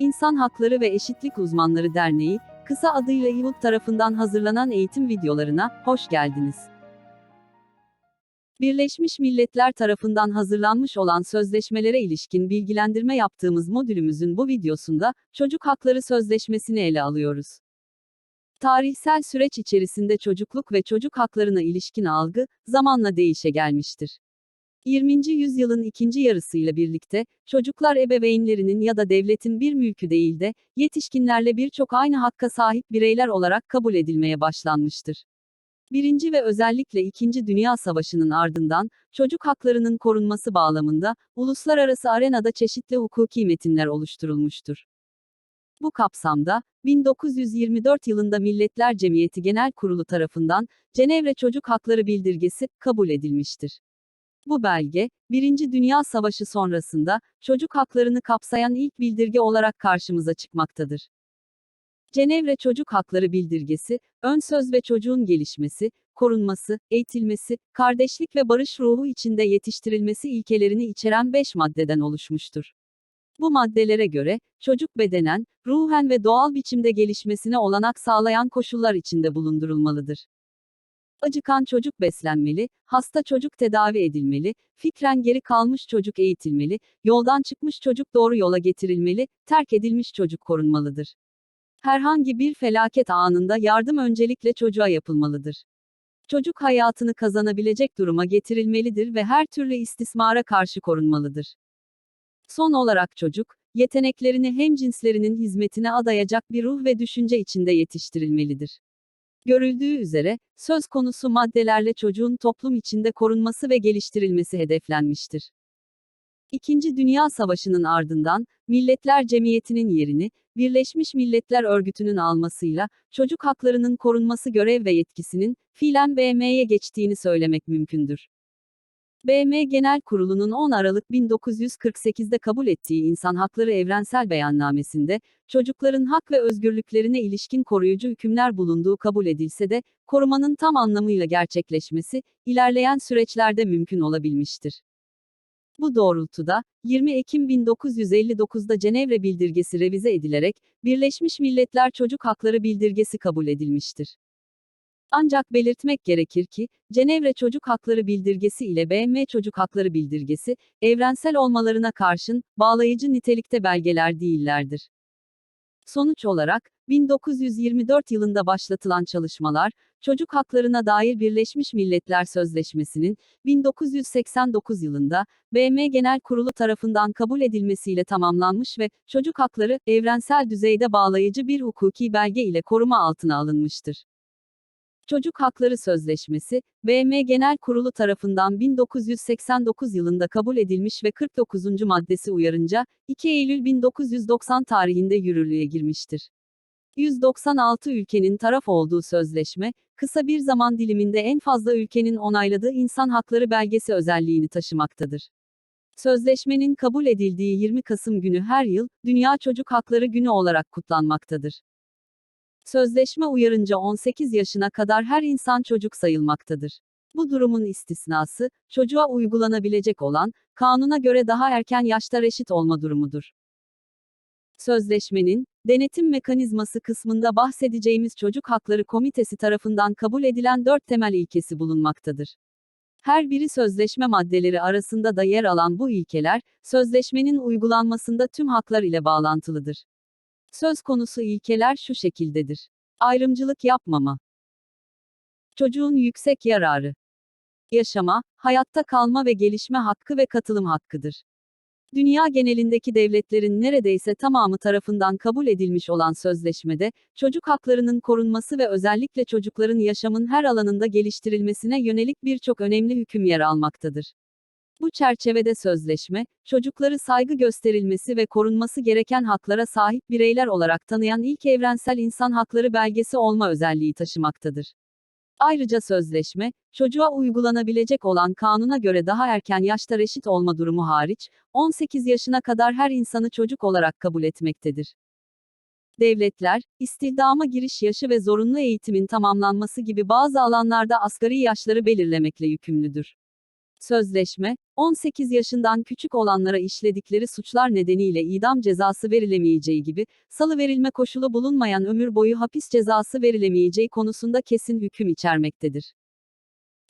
İnsan Hakları ve Eşitlik Uzmanları Derneği, kısa adıyla İVUD tarafından hazırlanan eğitim videolarına hoş geldiniz. Birleşmiş Milletler tarafından hazırlanmış olan sözleşmelere ilişkin bilgilendirme yaptığımız modülümüzün bu videosunda Çocuk Hakları Sözleşmesi'ni ele alıyoruz. Tarihsel süreç içerisinde çocukluk ve çocuk haklarına ilişkin algı zamanla değişe gelmiştir. 20. yüzyılın ikinci yarısıyla birlikte, çocuklar ebeveynlerinin ya da devletin bir mülkü değil de, yetişkinlerle birçok aynı hakka sahip bireyler olarak kabul edilmeye başlanmıştır. Birinci ve özellikle İkinci Dünya Savaşı'nın ardından, çocuk haklarının korunması bağlamında, uluslararası arenada çeşitli hukuki metinler oluşturulmuştur. Bu kapsamda, 1924 yılında Milletler Cemiyeti Genel Kurulu tarafından, Cenevre Çocuk Hakları Bildirgesi, kabul edilmiştir. Bu belge, Birinci Dünya Savaşı sonrasında, çocuk haklarını kapsayan ilk bildirge olarak karşımıza çıkmaktadır. Cenevre Çocuk Hakları Bildirgesi, ön söz ve çocuğun gelişmesi, korunması, eğitilmesi, kardeşlik ve barış ruhu içinde yetiştirilmesi ilkelerini içeren 5 maddeden oluşmuştur. Bu maddelere göre, çocuk bedenen, ruhen ve doğal biçimde gelişmesine olanak sağlayan koşullar içinde bulundurulmalıdır. Acıkan çocuk beslenmeli, hasta çocuk tedavi edilmeli, fikren geri kalmış çocuk eğitilmeli, yoldan çıkmış çocuk doğru yola getirilmeli, terk edilmiş çocuk korunmalıdır. Herhangi bir felaket anında yardım öncelikle çocuğa yapılmalıdır. Çocuk hayatını kazanabilecek duruma getirilmelidir ve her türlü istismara karşı korunmalıdır. Son olarak çocuk, yeteneklerini hem cinslerinin hizmetine adayacak bir ruh ve düşünce içinde yetiştirilmelidir. Görüldüğü üzere, söz konusu maddelerle çocuğun toplum içinde korunması ve geliştirilmesi hedeflenmiştir. İkinci Dünya Savaşı'nın ardından, Milletler Cemiyeti'nin yerini, Birleşmiş Milletler Örgütü'nün almasıyla, çocuk haklarının korunması görev ve yetkisinin, fiilen BM'ye geçtiğini söylemek mümkündür. BM Genel Kurulu'nun 10 Aralık 1948'de kabul ettiği İnsan Hakları Evrensel Beyannamesinde, çocukların hak ve özgürlüklerine ilişkin koruyucu hükümler bulunduğu kabul edilse de, korumanın tam anlamıyla gerçekleşmesi, ilerleyen süreçlerde mümkün olabilmiştir. Bu doğrultuda, 20 Ekim 1959'da Cenevre Bildirgesi revize edilerek, Birleşmiş Milletler Çocuk Hakları Bildirgesi kabul edilmiştir. Ancak belirtmek gerekir ki, Cenevre Çocuk Hakları Bildirgesi ile BM Çocuk Hakları Bildirgesi, evrensel olmalarına karşın, bağlayıcı nitelikte belgeler değillerdir. Sonuç olarak, 1924 yılında başlatılan çalışmalar, çocuk haklarına dair Birleşmiş Milletler Sözleşmesi'nin, 1989 yılında, BM Genel Kurulu tarafından kabul edilmesiyle tamamlanmış ve, çocuk hakları, evrensel düzeyde bağlayıcı bir hukuki belge ile koruma altına alınmıştır. Çocuk Hakları Sözleşmesi, BM Genel Kurulu tarafından 1989 yılında kabul edilmiş ve 49. maddesi uyarınca, 2 Eylül 1990 tarihinde yürürlüğe girmiştir. 196 ülkenin taraf olduğu sözleşme, kısa bir zaman diliminde en fazla ülkenin onayladığı insan hakları belgesi özelliğini taşımaktadır. Sözleşmenin kabul edildiği 20 Kasım günü her yıl, Dünya Çocuk Hakları Günü olarak kutlanmaktadır. Sözleşme uyarınca 18 yaşına kadar her insan çocuk sayılmaktadır. Bu durumun istisnası, çocuğa uygulanabilecek olan, kanuna göre daha erken yaşta reşit olma durumudur. Sözleşmenin, denetim mekanizması kısmında bahsedeceğimiz Çocuk Hakları Komitesi tarafından kabul edilen dört temel ilkesi bulunmaktadır. Her biri sözleşme maddeleri arasında da yer alan bu ilkeler, sözleşmenin uygulanmasında tüm haklar ile bağlantılıdır. Söz konusu ilkeler şu şekildedir. Ayrımcılık yapmama. Çocuğun yüksek yararı. Yaşama, hayatta kalma ve gelişme hakkı ve katılım hakkıdır. Dünya genelindeki devletlerin neredeyse tamamı tarafından kabul edilmiş olan sözleşmede, çocuk haklarının korunması ve özellikle çocukların yaşamın her alanında geliştirilmesine yönelik birçok önemli hüküm yer almaktadır. Bu çerçevede sözleşme, çocukları saygı gösterilmesi ve korunması gereken haklara sahip bireyler olarak tanıyan ilk evrensel insan hakları belgesi olma özelliği taşımaktadır. Ayrıca sözleşme, çocuğa uygulanabilecek olan kanuna göre daha erken yaşta reşit olma durumu hariç, 18 yaşına kadar her insanı çocuk olarak kabul etmektedir. Devletler, istihdama giriş yaşı ve zorunlu eğitimin tamamlanması gibi bazı alanlarda asgari yaşları belirlemekle yükümlüdür. Sözleşme, 18 yaşından küçük olanlara işledikleri suçlar nedeniyle idam cezası verilemeyeceği gibi, salı verilme koşulu bulunmayan ömür boyu hapis cezası verilemeyeceği konusunda kesin hüküm içermektedir.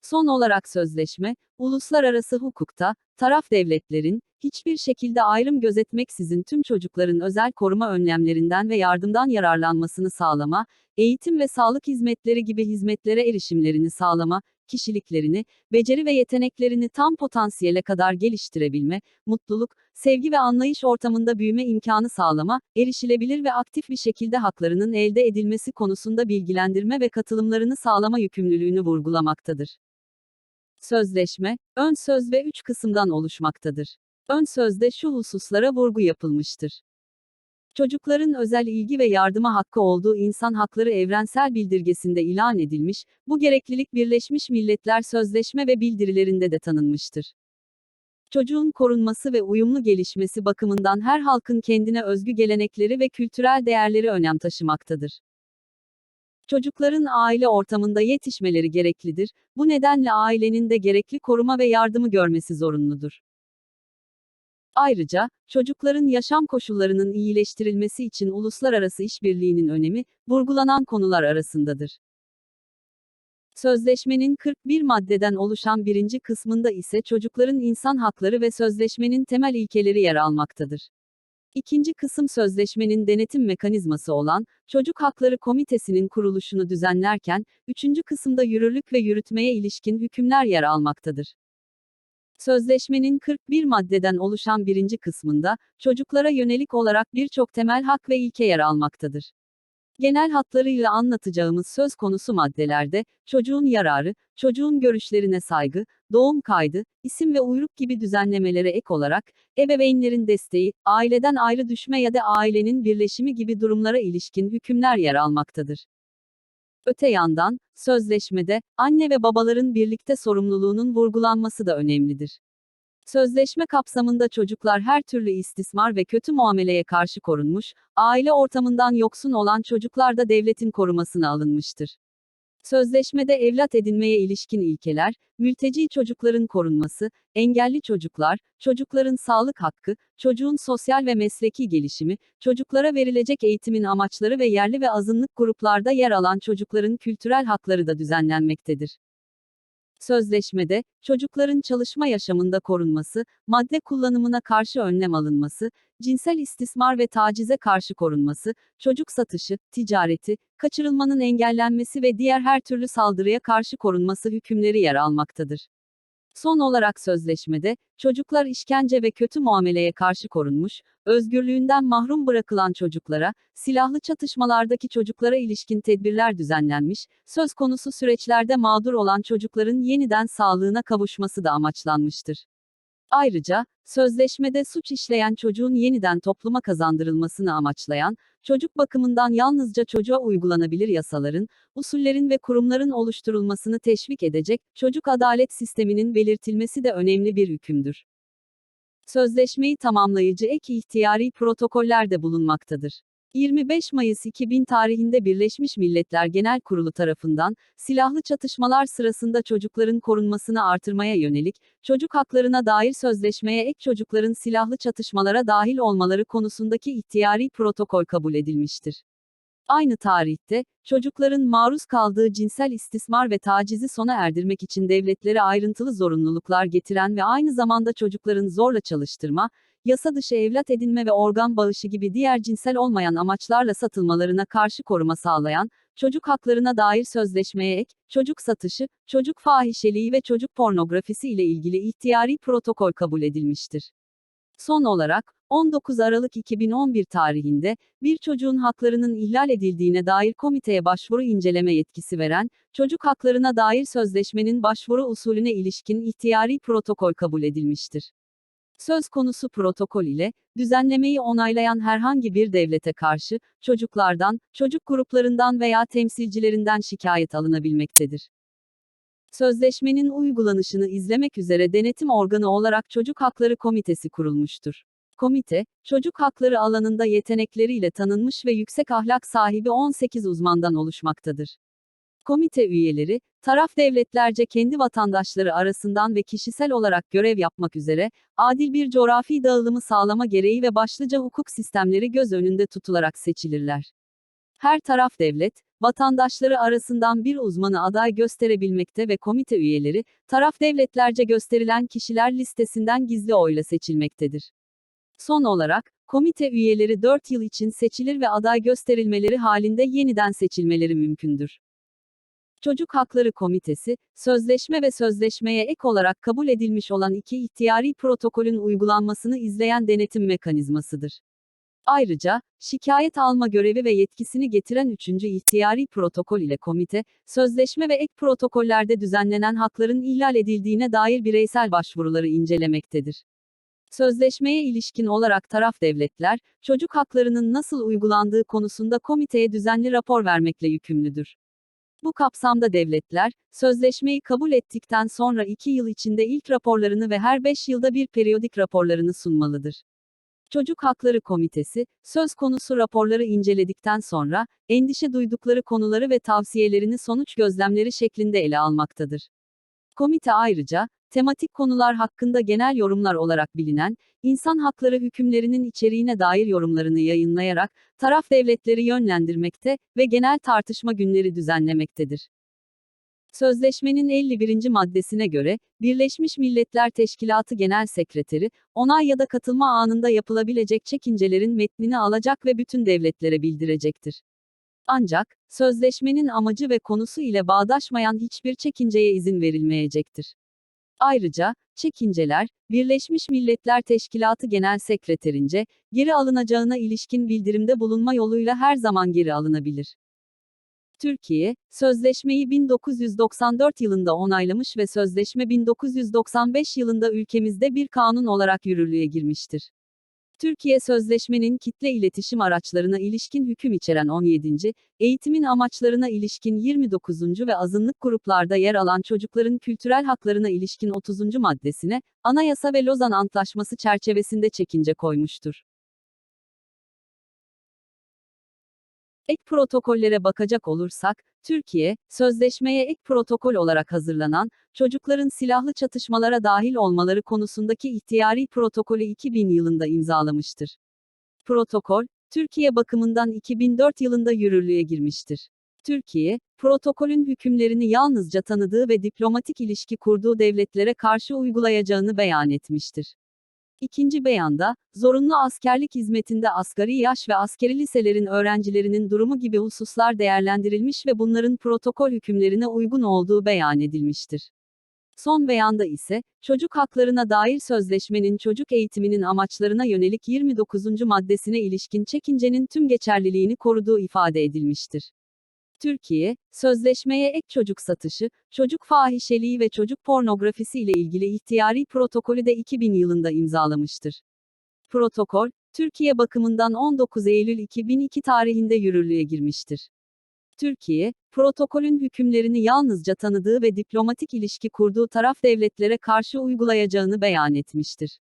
Son olarak sözleşme, uluslararası hukukta, taraf devletlerin, hiçbir şekilde ayrım gözetmeksizin tüm çocukların özel koruma önlemlerinden ve yardımdan yararlanmasını sağlama, eğitim ve sağlık hizmetleri gibi hizmetlere erişimlerini sağlama, kişiliklerini, beceri ve yeteneklerini tam potansiyele kadar geliştirebilme, mutluluk, sevgi ve anlayış ortamında büyüme imkanı sağlama, erişilebilir ve aktif bir şekilde haklarının elde edilmesi konusunda bilgilendirme ve katılımlarını sağlama yükümlülüğünü vurgulamaktadır. Sözleşme, ön söz ve üç kısımdan oluşmaktadır. Ön sözde şu hususlara vurgu yapılmıştır. Çocukların özel ilgi ve yardıma hakkı olduğu insan hakları evrensel bildirgesinde ilan edilmiş, bu gereklilik Birleşmiş Milletler Sözleşme ve bildirilerinde de tanınmıştır. Çocuğun korunması ve uyumlu gelişmesi bakımından her halkın kendine özgü gelenekleri ve kültürel değerleri önem taşımaktadır. Çocukların aile ortamında yetişmeleri gereklidir, bu nedenle ailenin de gerekli koruma ve yardımı görmesi zorunludur. Ayrıca, çocukların yaşam koşullarının iyileştirilmesi için uluslararası işbirliğinin önemi, vurgulanan konular arasındadır. Sözleşmenin 41 maddeden oluşan birinci kısmında ise çocukların insan hakları ve sözleşmenin temel ilkeleri yer almaktadır. İkinci kısım sözleşmenin denetim mekanizması olan, Çocuk Hakları Komitesi'nin kuruluşunu düzenlerken, üçüncü kısımda yürürlük ve yürütmeye ilişkin hükümler yer almaktadır. Sözleşmenin 41 maddeden oluşan birinci kısmında, çocuklara yönelik olarak birçok temel hak ve ilke yer almaktadır. Genel hatlarıyla anlatacağımız söz konusu maddelerde, çocuğun yararı, çocuğun görüşlerine saygı, doğum kaydı, isim ve uyruk gibi düzenlemelere ek olarak, ebeveynlerin desteği, aileden ayrı düşme ya da ailenin birleşimi gibi durumlara ilişkin hükümler yer almaktadır. Öte yandan, sözleşmede, anne ve babaların birlikte sorumluluğunun vurgulanması da önemlidir. Sözleşme kapsamında çocuklar her türlü istismar ve kötü muameleye karşı korunmuş, aile ortamından yoksun olan çocuklar da devletin korumasına alınmıştır. Sözleşmede evlat edinmeye ilişkin ilkeler, mülteci çocukların korunması, engelli çocuklar, çocukların sağlık hakkı, çocuğun sosyal ve mesleki gelişimi, çocuklara verilecek eğitimin amaçları ve yerli ve azınlık gruplarda yer alan çocukların kültürel hakları da düzenlenmektedir. Sözleşmede, çocukların çalışma yaşamında korunması, madde kullanımına karşı önlem alınması, cinsel istismar ve tacize karşı korunması, çocuk satışı, ticareti, kaçırılmanın engellenmesi ve diğer her türlü saldırıya karşı korunması hükümleri yer almaktadır. Son olarak sözleşmede, çocuklar işkence ve kötü muameleye karşı korunmuş, özgürlüğünden mahrum bırakılan çocuklara, silahlı çatışmalardaki çocuklara ilişkin tedbirler düzenlenmiş, söz konusu süreçlerde mağdur olan çocukların yeniden sağlığına kavuşması da amaçlanmıştır. Ayrıca, sözleşmede suç işleyen çocuğun yeniden topluma kazandırılmasını amaçlayan, çocuk bakımından yalnızca çocuğa uygulanabilir yasaların, usullerin ve kurumların oluşturulmasını teşvik edecek, çocuk adalet sisteminin belirtilmesi de önemli bir hükümdür. Sözleşmeyi tamamlayıcı ek ihtiyari protokoller de bulunmaktadır. 25 Mayıs 2000 tarihinde Birleşmiş Milletler Genel Kurulu tarafından, silahlı çatışmalar sırasında çocukların korunmasını artırmaya yönelik, çocuk haklarına dair sözleşmeye ek çocukların silahlı çatışmalara dahil olmaları konusundaki ihtiyari protokol kabul edilmiştir. Aynı tarihte, çocukların maruz kaldığı cinsel istismar ve tacizi sona erdirmek için devletlere ayrıntılı zorunluluklar getiren ve aynı zamanda çocukların zorla çalıştırma, yasa dışı evlat edinme ve organ bağışı gibi diğer cinsel olmayan amaçlarla satılmalarına karşı koruma sağlayan, çocuk haklarına dair sözleşmeye ek, çocuk satışı, çocuk fahişeliği ve çocuk pornografisi ile ilgili ihtiyari protokol kabul edilmiştir. Son olarak, 19 Aralık 2011 tarihinde, bir çocuğun haklarının ihlal edildiğine dair komiteye başvuru inceleme yetkisi veren, çocuk haklarına dair sözleşmenin başvuru usulüne ilişkin ihtiyari protokol kabul edilmiştir. Söz konusu protokol ile, düzenlemeyi onaylayan herhangi bir devlete karşı, çocuklardan, çocuk gruplarından veya temsilcilerinden şikayet alınabilmektedir. Sözleşmenin uygulanışını izlemek üzere denetim organı olarak Çocuk Hakları Komitesi kurulmuştur. Komite, çocuk hakları alanında yetenekleriyle tanınmış ve yüksek ahlak sahibi 18 uzmandan oluşmaktadır. Komite üyeleri, taraf devletlerce kendi vatandaşları arasından ve kişisel olarak görev yapmak üzere, adil bir coğrafi dağılımı sağlama gereği ve başlıca hukuk sistemleri göz önünde tutularak seçilirler. Her taraf devlet, vatandaşları arasından bir uzmanı aday gösterebilmekte ve komite üyeleri, taraf devletlerce gösterilen kişiler listesinden gizli oyla seçilmektedir. Son olarak, komite üyeleri 4 yıl için seçilir ve aday gösterilmeleri halinde yeniden seçilmeleri mümkündür. Çocuk Hakları Komitesi, sözleşme ve sözleşmeye ek olarak kabul edilmiş olan iki ihtiyari protokolün uygulanmasını izleyen denetim mekanizmasıdır. Ayrıca, şikayet alma görevi ve yetkisini getiren üçüncü ihtiyari protokol ile komite, sözleşme ve ek protokollerde düzenlenen hakların ihlal edildiğine dair bireysel başvuruları incelemektedir. Sözleşmeye ilişkin olarak taraf devletler, çocuk haklarının nasıl uygulandığı konusunda komiteye düzenli rapor vermekle yükümlüdür. Bu kapsamda devletler, sözleşmeyi kabul ettikten sonra 2 yıl içinde ilk raporlarını ve her 5 yılda bir periyodik raporlarını sunmalıdır. Çocuk Hakları Komitesi, söz konusu raporları inceledikten sonra, endişe duydukları konuları ve tavsiyelerini sonuç gözlemleri şeklinde ele almaktadır. Komite ayrıca, tematik konular hakkında genel yorumlar olarak bilinen, insan hakları hükümlerinin içeriğine dair yorumlarını yayınlayarak, taraf devletleri yönlendirmekte ve genel tartışma günleri düzenlemektedir. Sözleşmenin 51. maddesine göre, Birleşmiş Milletler Teşkilatı Genel Sekreteri, onay ya da katılma anında yapılabilecek çekincelerin metnini alacak ve bütün devletlere bildirecektir. Ancak, sözleşmenin amacı ve konusu ile bağdaşmayan hiçbir çekinceye izin verilmeyecektir. Ayrıca, çekinceler, Birleşmiş Milletler Teşkilatı Genel Sekreterince, geri alınacağına ilişkin bildirimde bulunma yoluyla her zaman geri alınabilir. Türkiye, sözleşmeyi 1994 yılında onaylamış ve sözleşme 1995 yılında ülkemizde bir kanun olarak yürürlüğe girmiştir. Türkiye sözleşmenin kitle iletişim araçlarına ilişkin hüküm içeren 17. eğitimin amaçlarına ilişkin 29. ve azınlık gruplarda yer alan çocukların kültürel haklarına ilişkin 30. maddesine, Anayasa ve Lozan Antlaşması çerçevesinde çekince koymuştur. Ek protokollere bakacak olursak, Türkiye, sözleşmeye ek protokol olarak hazırlanan, çocukların silahlı çatışmalara dahil olmaları konusundaki ihtiyari protokolü 2000 yılında imzalamıştır. Protokol, Türkiye bakımından 2004 yılında yürürlüğe girmiştir. Türkiye, protokolün hükümlerini yalnızca tanıdığı ve diplomatik ilişki kurduğu devletlere karşı uygulayacağını beyan etmiştir. İkinci beyanda, zorunlu askerlik hizmetinde asgari yaş ve askeri liselerin öğrencilerinin durumu gibi hususlar değerlendirilmiş ve bunların protokol hükümlerine uygun olduğu beyan edilmiştir. Son beyanda ise, çocuk haklarına dair sözleşmenin çocuk eğitiminin amaçlarına yönelik 29. maddesine ilişkin çekincenin tüm geçerliliğini koruduğu ifade edilmiştir. Türkiye, sözleşmeye ek çocuk satışı, çocuk fahişeliği ve çocuk pornografisi ile ilgili ihtiyari protokolü de 2000 yılında imzalamıştır. Protokol, Türkiye bakımından 19 Eylül 2002 tarihinde yürürlüğe girmiştir. Türkiye, protokolün hükümlerini yalnızca tanıdığı ve diplomatik ilişki kurduğu taraf devletlere karşı uygulayacağını beyan etmiştir.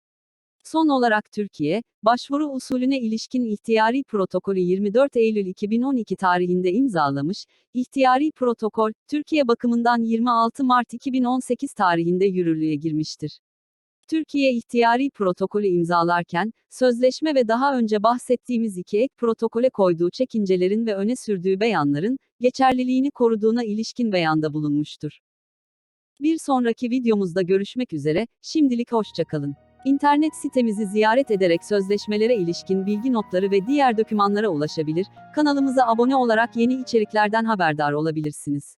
Son olarak Türkiye, başvuru usulüne ilişkin ihtiyari protokolü 24 Eylül 2012 tarihinde imzalamış, ihtiyari protokol, Türkiye bakımından 26 Mart 2018 tarihinde yürürlüğe girmiştir. Türkiye ihtiyari protokolü imzalarken, sözleşme ve daha önce bahsettiğimiz iki ek protokole koyduğu çekincelerin ve öne sürdüğü beyanların, geçerliliğini koruduğuna ilişkin beyanda bulunmuştur. Bir sonraki videomuzda görüşmek üzere, şimdilik hoşçakalın. İnternet sitemizi ziyaret ederek sözleşmelere ilişkin bilgi notları ve diğer dokümanlara ulaşabilir, kanalımıza abone olarak yeni içeriklerden haberdar olabilirsiniz.